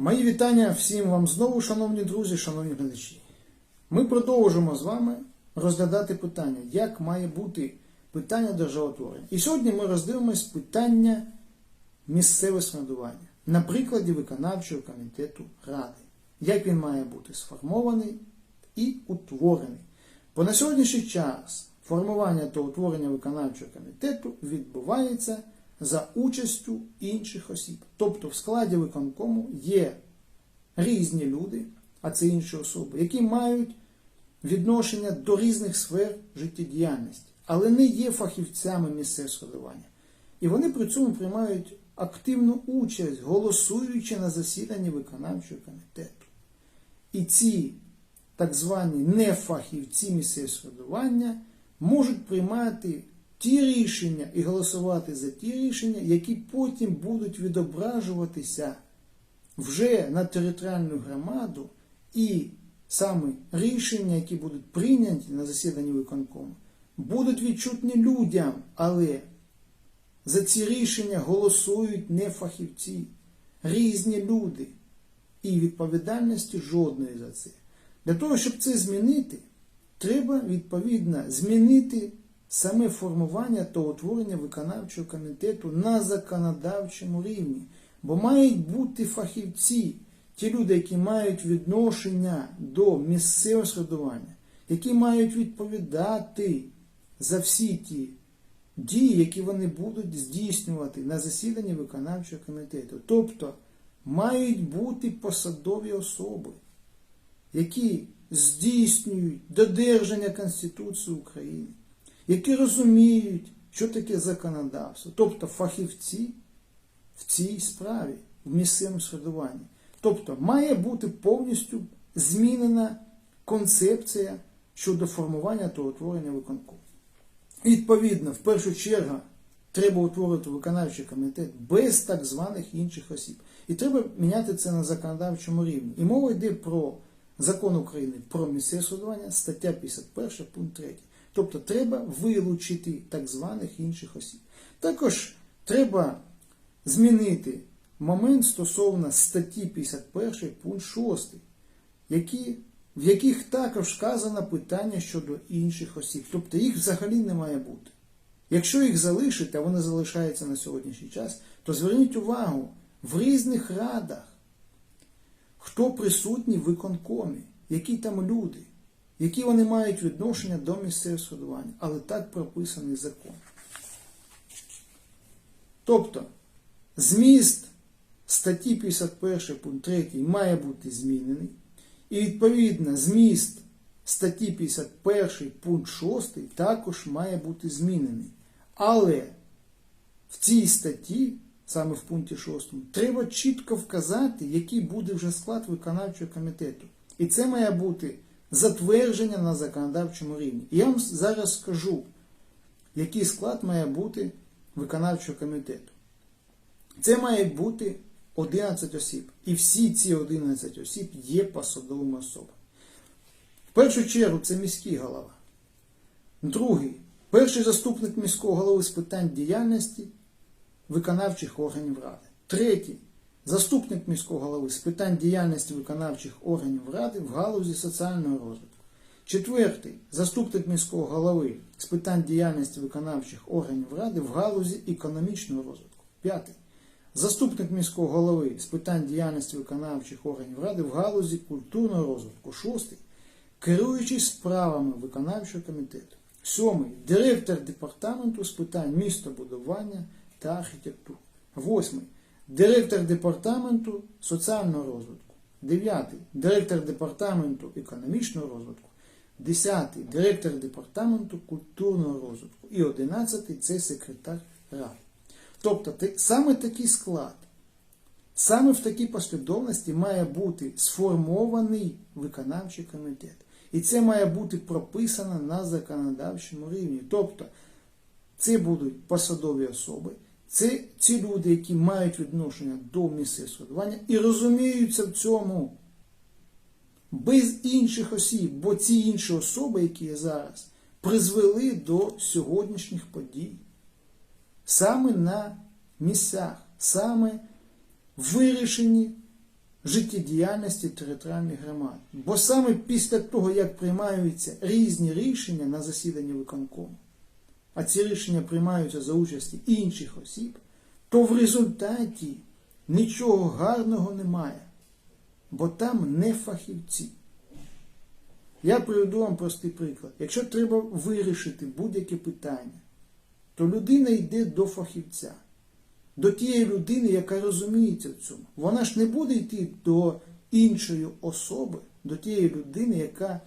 Мої вітання всім вам знову, шановні друзі, шановні глядачі. Ми продовжимо з вами розглядати питання, як має бути питання державотворення. І сьогодні ми роздивимось питання місцеве самоврядування на прикладі виконавчого комітету Ради, як він має бути сформований і утворений. Бо на сьогоднішній час формування та утворення виконавчого комітету відбувається за участю інших осіб. Тобто в складі виконкому є різні люди, а це інші особи, які мають відношення до різних сфер життєдіяльності, але не є фахівцями місцевого самоврядування. І вони при цьому приймають активну участь, голосуючи на засіданні виконавчого комітету. І ці так звані нефахівці місцевого самоврядування можуть приймати ті рішення і голосувати за ті рішення, які потім будуть відображуватися вже на територіальну громаду, і саме рішення, які будуть прийняті на засіданні виконкому, будуть відчутні людям, але за ці рішення голосують не фахівці, різні люди. І відповідальності жодної за це. Для того, щоб це змінити, треба відповідно змінити саме формування та утворення виконавчого комітету на законодавчому рівні. Бо мають бути фахівці, ті люди, які мають відношення до місцевого середування, які мають відповідати за всі ті дії, які вони будуть здійснювати на засіданні виконавчого комітету. Тобто мають бути посадові особи, які здійснюють додержання Конституції України, які розуміють, що таке законодавство, тобто фахівці в цій справі, в місцевому середуванні. Тобто має бути повністю змінена концепція щодо формування та утворення виконкому. Відповідно, в першу чергу треба утворити виконавчий комітет без так званих інших осіб. І треба міняти це на законодавчому рівні. І мова йде про закон України про місцеве судування, стаття 51, пункт 3. Тобто треба вилучити так званих інших осіб. Також треба змінити момент стосовно статті 51 пункт 6, які, в яких також вказано питання щодо інших осіб. Тобто їх взагалі не має бути. Якщо їх залишити, а вони залишаються на сьогоднішній час, то зверніть увагу в різних радах, хто присутній в виконкомі, які там люди, які вони мають відношення до місцевого судування, але так прописаний закон. Тобто, зміст статті 51 пункт 3 має бути змінений, і відповідно зміст статті 51 пункт 6 також має бути змінений. Але в цій статті, саме в пункті 6, треба чітко вказати, який буде вже склад виконавчого комітету. І це має бути затвердження на законодавчому рівні. І я вам зараз скажу, який склад має бути виконавчого комітету. Це має бути 11 осіб. І всі ці 11 осіб є посадовими особами. В першу чергу це міський голова. Другий перший заступник міського голови з питань діяльності виконавчих органів ради. Третій заступник міського голови з питань діяльності виконавчих органів ради в галузі соціального розвитку. Четвертий заступник міського голови з питань діяльності виконавчих органів ради в галузі економічного розвитку. П'ятий. Заступник міського голови з питань діяльності виконавчих органів ради в галузі культурного розвитку. Шостий. Керуючий справами виконавчого комітету. Сьомий. Директор департаменту з питань містобудування та архітектури. Восьмий. Директор департаменту соціального розвитку. Дев'ятий. Директор департаменту економічного розвитку. Десятий. Директор департаменту культурного розвитку. І одинадцятий це секретар ради. Тобто саме такий склад, саме в такій послідовності має бути сформований виконавчий комітет. І це має бути прописано на законодавчому рівні. Тобто це будуть посадові особи, це ці люди, які мають відношення до місцевого самоврядування і розуміються в цьому без інших осіб, бо ці інші особи, які є зараз, призвели до сьогоднішніх подій саме на місцях, саме вирішенні життєдіяльності територіальних громад. Бо саме після того, як приймаються різні рішення на засіданні виконкому, а ці рішення приймаються за участі інших осіб, то в результаті нічого гарного немає, бо там не фахівці. Я приведу вам простий приклад. Якщо треба вирішити будь-яке питання, то людина йде до фахівця, до тієї людини, яка розуміється в цьому. Вона ж не буде йти до іншої особи, до тієї людини, яка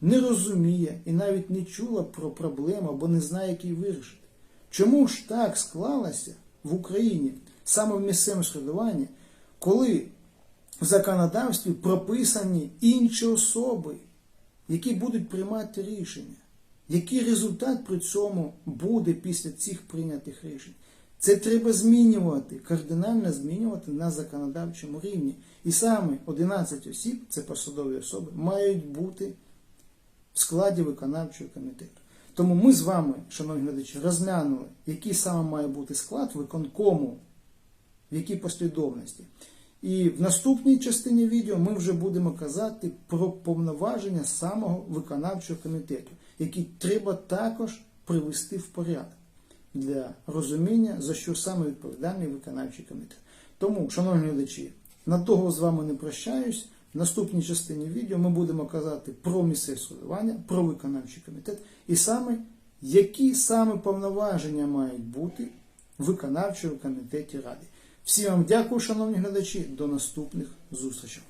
не розуміє і навіть не чула про проблему або не знає, як її вирішити. Чому ж так склалося в Україні, саме в місцевому середуванні, коли в законодавстві прописані інші особи, які будуть приймати рішення? Який результат при цьому буде після цих прийнятих рішень? Це треба змінювати, кардинально змінювати на законодавчому рівні. І саме 11 осіб, це посадові особи, мають бути в складі виконавчого комітету. Тому ми з вами, шановні глядачі, розглянули, який саме має бути склад виконкому, в якій послідовності. І в наступній частині відео ми вже будемо казати про повноваження самого виконавчого комітету, які треба також привести в порядок для розуміння, за що саме відповідальний виконавчий комітет. Тому, шановні глядачі, на того з вами не прощаюсь. В наступній частині відео ми будемо казати про місцеве судування, про виконавчий комітет і саме які саме повноваження мають бути в виконавчому комітеті Ради. Всім вам дякую, шановні глядачі. До наступних зустрічей.